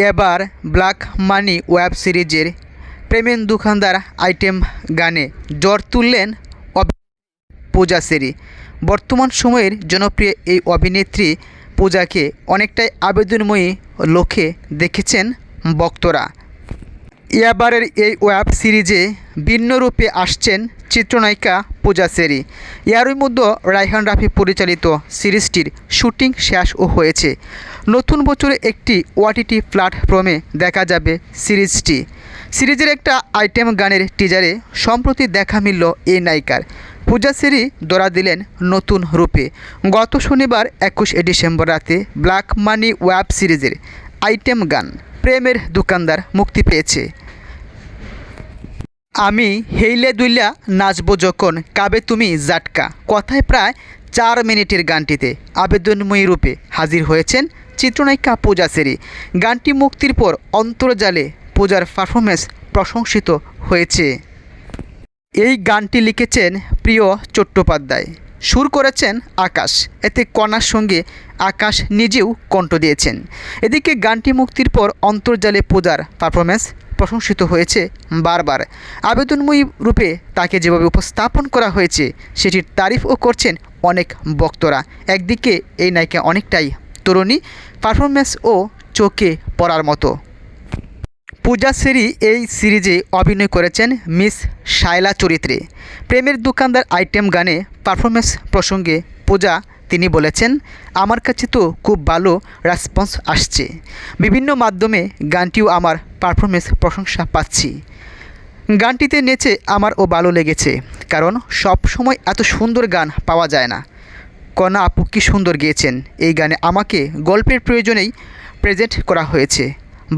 এবার black money web সিরিজের প্রেমেন দুখানদার item গানে জ্বর তুললেন পূজা সেরি। বর্তমান সময়ের জনপ্রিয় এই অভিনেত্রী পূজাকে অনেকটাই আবেদনময়ী লোকে দেখেছেন বক্তরা এবারের এই ওয়েব সিরিজে ভিন্ন রূপে আসছেন চিত্রনায়িকা পূজা সেরি। ইয়ারই মধ্যে রায়হান রাফি পরিচালিত সিরিজটির শুটিং শেষও হয়েছে। নতুন বছরে একটি ওয়াটিটি প্ল্যাটফর্মে দেখা যাবে সিরিজটি। সিরিজের একটা আইটেম গানের টিজারে সম্প্রতি দেখা মিলল এই নায়িকার। পূজা সেরি দৌড়া দিলেন নতুন রূপে। গত শনিবার একুশে ডিসেম্বর রাতে ব্ল্যাক মানি ওয়েব সিরিজের আইটেম গান প্রেমের দোকানদার মুক্তি পেয়েছে। আমি হেইলে দুইলা নাচবো যখন, কাবে তুমি জাটকা। কথায় প্রায় চার মিনিটের গানটিতে আবেদনময়ী রূপে হাজির হয়েছেন চিত্রনায়িকা পূজা সেরি। গানটি মুক্তির পর অন্তর্জালে পূজার পারফরমেন্স প্রশংসিত হয়েছে। এই গানটি লিখেছেন প্রিয় চট্টোপাধ্যায়। সুর করেছেন আকাশ। এতে কণার সঙ্গে আকাশ নিজেও কণ্ঠ দিয়েছেন। এদিকে গানটি মুক্তির পর অন্তর্জালে পূজার পারফরমেন্স প্রশংসিত হয়েছে বারবার। আবেদনময়ী রূপে তাকে যেভাবে উপস্থাপন করা হয়েছে, সেটির তারিফও করছেন অনেক বক্তরা একদিকে এই নায়িকা অনেকটাই তরুণী পারফরমেন্স ও চোখে পড়ার মতো। পূজা সেরি এই সিরিজে অভিনয় করেছেন মিস শায়লা চরিত্রে। প্রেমের দোকানদার আইটেম গানে পারফরমেন্স প্রসঙ্গে পূজা তিনি বলেছেন, আমার কাছে তো খুব ভালো রেসপন্স আসছে। বিভিন্ন মাধ্যমে গানটিও আমার পারফরমেন্স প্রশংসা পাচ্ছি। গানটিতে নেচে আমারও ভালো লেগেছে, কারণ সব সময় এত সুন্দর গান পাওয়া যায় না। কণা আপু কী সুন্দর গিয়েছেন। এই গানে আমাকে গল্পের প্রয়োজনেই প্রেজেন্ট করা হয়েছে।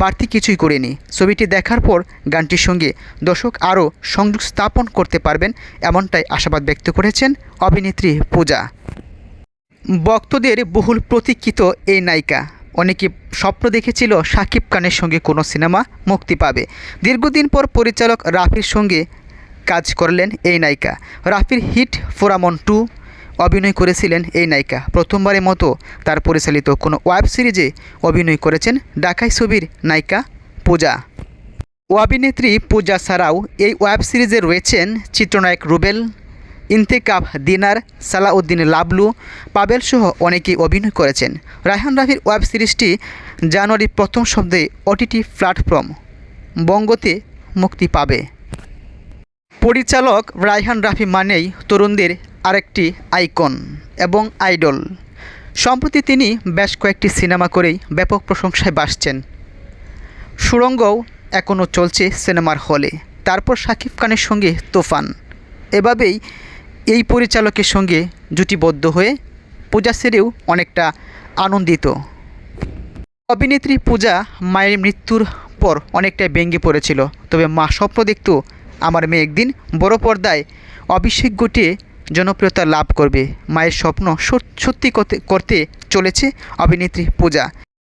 বাড়তি কিছুই করিনি। ছবিটি দেখার পর গানটির সঙ্গে দর্শক আরও সংযোগ স্থাপন করতে পারবেন, এমনটাই আশাবাদ ব্যক্ত করেছেন অভিনেত্রী পূজা। ভক্তদের বহুল প্রতীক্ষিত এই নায়িকা। অনেকে স্বপ্ন দেখেছিল শাকিব খানের সঙ্গে কোনো সিনেমা মুক্তি পাবে। দীর্ঘদিন পর পরিচালক রাফির সঙ্গে কাজ করলেন এই নায়িকা। রাফির হিট ফোরামন টু অভিনয় করেছিলেন এই নায়িকা। প্রথমবারের মতো তার পরিচালিত কোনো ওয়েব সিরিজে অভিনয় করেছেন ডাকাই ছবির নায়িকা পূজা। অভিনেত্রী পূজা ছাড়াও এই ওয়েব সিরিজে রয়েছেন চিত্রনায়ক রুবেল ইন্তেকাব দিনার সালাউদ্দিন লাবলু, পাবেল সহ অনেকেই অভিনয় করেছেন। রায়হান রাফির ওয়েব সিরিজটি জানুয়ারির প্রথম শব্দে ওটিটি প্ল্যাটফর্ম বঙ্গতে মুক্তি পাবে। পরিচালক রায়হান রাফি মানেই তরুণদের আরেকটি আইকন এবং আইডল। সম্প্রতি তিনি বেশ কয়েকটি সিনেমা করেই ব্যাপক প্রশংসায় বাসছেন। সুরঙ্গও এখনও চলছে সিনেমার হলে। তারপর শাকিব খানের সঙ্গে তুফান। এভাবেই এই পরিচালকের সঙ্গে জুটিবদ্ধ হয়ে পূজা সেরেও অনেকটা আনন্দিত। অভিনেত্রী পূজা মায়ের মৃত্যুর পর অনেকটাই ব্যঙ্গে পড়েছিল। তবে মা স্বপ্ন দেখত, আমার মেয়ে একদিন বড় পর্দায় অভিষেক ঘটিয়ে জনপ্রিয়তা লাভ করবে। মায়ের স্বপ্ন সত- সত্যি করতে চলেছে অভিনেত্রী পূজা।